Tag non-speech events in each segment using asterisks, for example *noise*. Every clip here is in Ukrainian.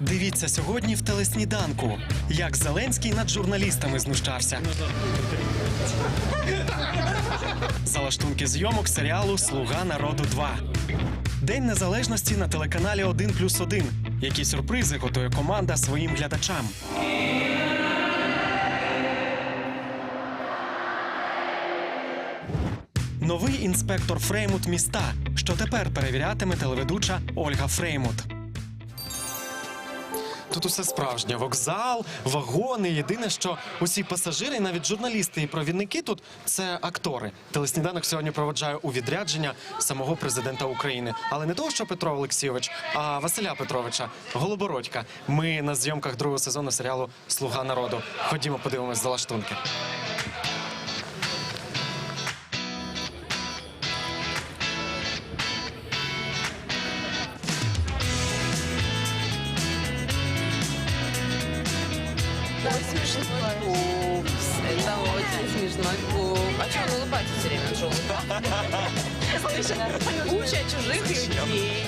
Дивіться сьогодні в телесніданку, як Зеленський над журналістами знущався. Залаштунки зйомок серіалу Слуга народу 2. День незалежності на телеканалі 1 плюс 1. Які сюрпризи готує команда своїм глядачам. Новий інспектор Фреймут міста, що тепер перевірятиме телеведуча Ольга Фреймут. Тут усе справжнє: вокзал, вагони. Єдине, що усі пасажири, навіть журналісти і провідники тут це актори. Телесніданок сьогодні проводжає у відрядження самого президента України, але не того, що Петро Олексійович, а Василя Петровича Голобородька. Ми на зйомках другого сезону серіалу Слуга народу. Ходімо, подивимось за лаштунки. смешной пупс. Это очень смешной пуп. А что он улыбается все время? Он же улыбается. Куча *laughs* чужих людей.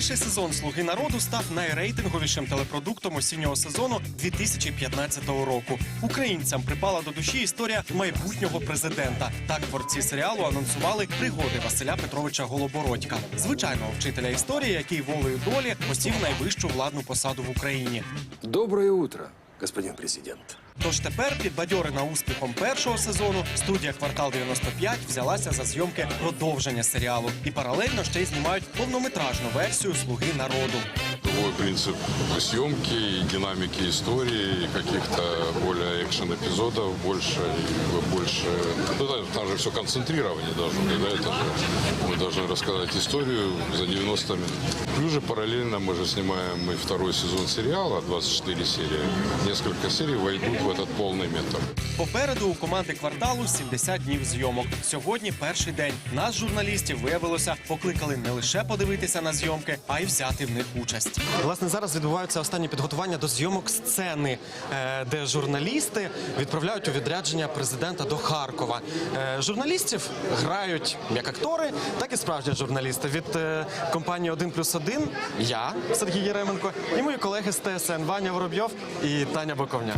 Перший сезон Слуги народу став найрейтинговішим телепродуктом осіннього сезону 2015 року. Українцям припала до душі історія майбутнього президента. Так творці серіалу анонсували пригоди Василя Петровича Голобородька, звичайного вчителя історії, який волею долі посів найвищу владну посаду в Україні. Доброе утро, господин президент. Тож тепер, підбадьорена успіхом першого сезону, студія Квартал 95 взялася за зйомки продовження серіалу і паралельно ще й знімають повнометражну версію Слуги народу Другой принцип съемки и динамики истории, и каких-то более экшен-эпизодов больше, и больше... Ну, да, там же все концентрирование должно быть, да, это же мы должны рассказать историю за 90 минут. Плюс же параллельно мы же снимаем и второй сезон сериала, 24 серии. Несколько серий войдут в этот полный метр. Попереду у команди кварталу 70 днів зйомок. Сьогодні перший день. Нас, журналістів, виявилося, покликали не лише подивитися на зйомки, а й взяти в них участь. Власне, зараз відбуваються останні підготування до зйомок сцени, е, де журналісти відправляють у відрядження президента до Харкова. Е, Журналістів грають як актори, так і справжні журналісти. Від е, компанії 1 плюс 1 я, Сергій Єременко, і мої колеги з ТСН Ваня Воробйов і Таня Боковня.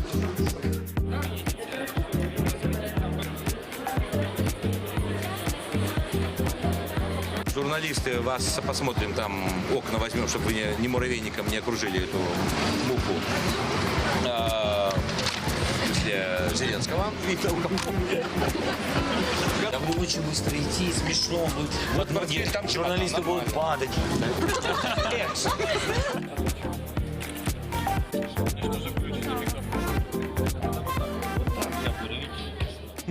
Журналисты, вас посмотрим, там окна возьмем, чтобы вы не, не муравейником не окружили эту муху. А, в смысле, Зеленского. Да вы очень быстро идти, смешно будет. Вот Нет, там журналисты чемодан будут падать.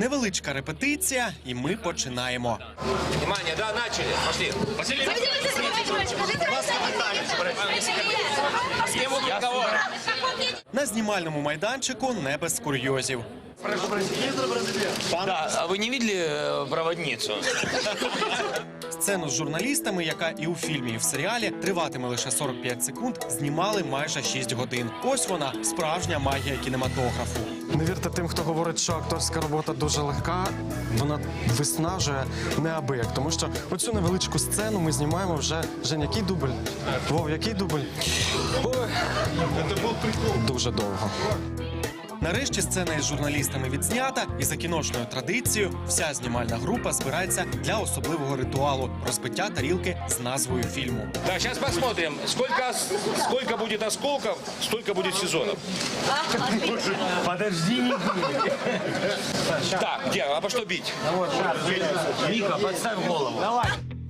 Невеличка репетиція, і ми починаємо. Внимание, да, начали. Пошли. Василий, с кем разговор? На знімальному майданчику не без курйозів. Да, а вы не видели э, проводницу? Сцену з журналістами, яка і у фільмі, і в серіалі триватиме лише 45 секунд, знімали майже 6 годин. Ось вона справжня магія кінематографу. Не вірте тим, хто говорить, що акторська робота дуже легка. Вона виснажує неабияк, тому що оцю невеличку сцену ми знімаємо вже Жень, який дубль? Вов, який дубль? Ой, дуже довго. Нарешті сцена із журналістами відзнята, і за кіношною традицією вся знімальна група збирається для особливого ритуалу розбиття тарілки з назвою фільму. Так, сейчас посмотрим, сколько, ос- сколько будет осколков, столько будет сезонов. Подожди, Так, где, а по что бить? Вика, подставь голову.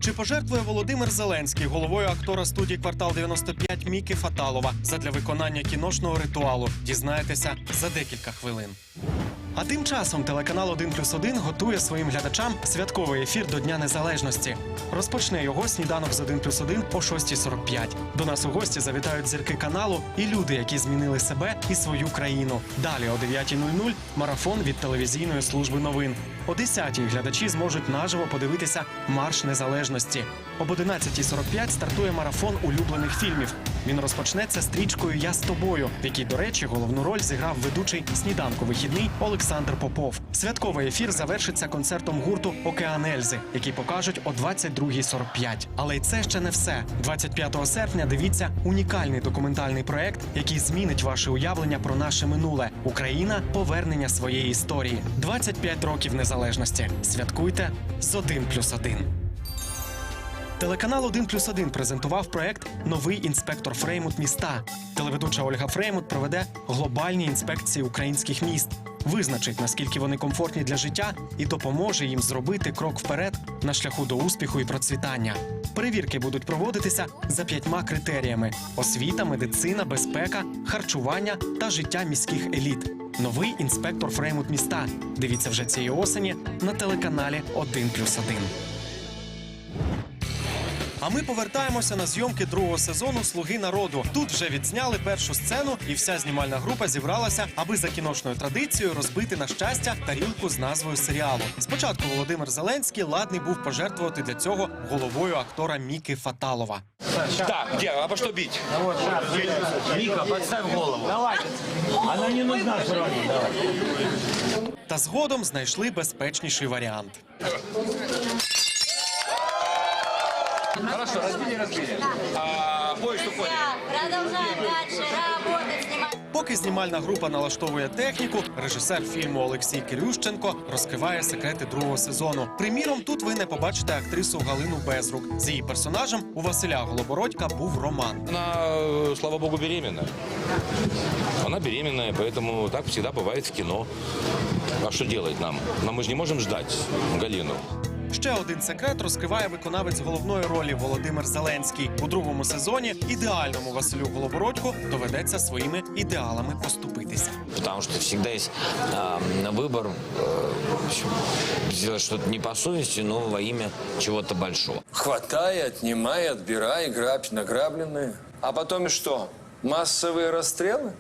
Чи пожертвує Володимир Зеленський головою актора студії Квартал 95 Міки Фаталова задля виконання кіношного ритуалу? Дізнаєтеся за декілька хвилин. А тим часом телеканал 1 плюс 1 готує своїм глядачам святковий ефір до Дня Незалежності. Розпочне його сніданок з 1 плюс 1 о 6.45. До нас у гості завітають зірки каналу і люди, які змінили себе і свою країну. Далі о 9.00 марафон від телевізійної служби новин. О 10-й глядачі зможуть наживо подивитися марш незалежності. Об 11.45 стартує марафон улюблених фільмів. Він розпочнеться стрічкою Я з тобою, в якій, до речі, головну роль зіграв ведучий сніданку вихідний Олександр Попов. Святковий ефір завершиться концертом гурту Океан Ельзи, який покажуть о 22.45. Але й це ще не все. 25 серпня дивіться унікальний документальний проект, який змінить ваше уявлення про наше минуле. Україна повернення своєї історії. 25 років незалежності. Святкуйте з 1 плюс 1. Телеканал 1 плюс 1 презентував проект Новий інспектор Фреймут міста. Телеведуча Ольга Фреймут проведе глобальні інспекції українських міст, визначить наскільки вони комфортні для життя, і допоможе їм зробити крок вперед на шляху до успіху і процвітання. Перевірки будуть проводитися за п'ятьма критеріями: освіта, медицина, безпека, харчування та життя міських еліт. Новий інспектор Фреймут міста. Дивіться вже цієї осені на телеканалі 1 плюс 1. А ми повертаємося на зйомки другого сезону Слуги народу. Тут вже відзняли першу сцену, і вся знімальна група зібралася, аби за кіношною традицією розбити на щастя тарілку з назвою серіалу. Спочатку Володимир Зеленський ладний був пожертвувати для цього головою актора Міки Фаталова. Так, где? А по что бить? Вика, подставь голову. Давай. Она не нужна все равно. Давай. Та згодом знайшли безпечніший варіант. Хорошо, разбили, разбили. А, поезд уходит. Продолжаем дальше работать, снимать. Поки знімальна група налаштовує техніку, режисер фільму Олексій Кирющенко розкриває секрети другого сезону. Приміром, тут ви не побачите актрису Галину Безрук. З її персонажем у Василя Голобородька був роман. Она, э, слава богу, беременна. Она беременная, поэтому так всегда бывает в кино. А что делать нам? Но мы же не можем ждать Галину. Ще один секрет розкриває виконавець головної ролі Володимир Зеленський. У другому сезоні ідеальному Василю Голобородьку доведеться своїми ідеалами поступитися. Потому что всегда есть а, выбор э, в общем, сделать что-то не по совести, но во имя чего-то большого. Хватай, отнимай, отбирай, грабь награбленные. А потом и что? Массовые расстрелы?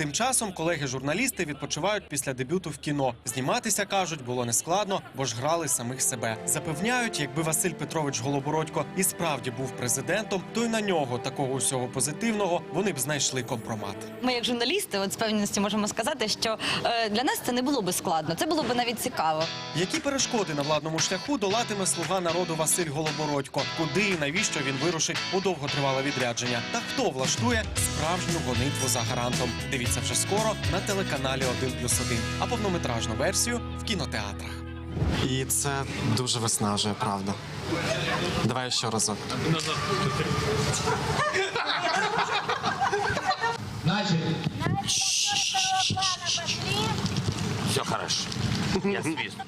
Тим часом колеги-журналісти відпочивають після дебюту в кіно. Зніматися кажуть, було нескладно, бо ж грали самих себе. Запевняють, якби Василь Петрович Голобородько і справді був президентом, то й на нього такого усього позитивного вони б знайшли компромат. Ми, як журналісти, от з певністю можемо сказати, що е, для нас це не було би складно, це було би навіть цікаво. Які перешкоди на владному шляху долатиме слуга народу Василь Голобородько? Куди і навіщо він вирушить у довготривале відрядження? Та хто влаштує справжню гонитву за гарантом? Дивіться вже скоро на телеканалі 1+,1, а повнометражну версію в кінотеатрах. І це дуже виснажує, правда. Давай ще разок. Все хорошо. Я свистну.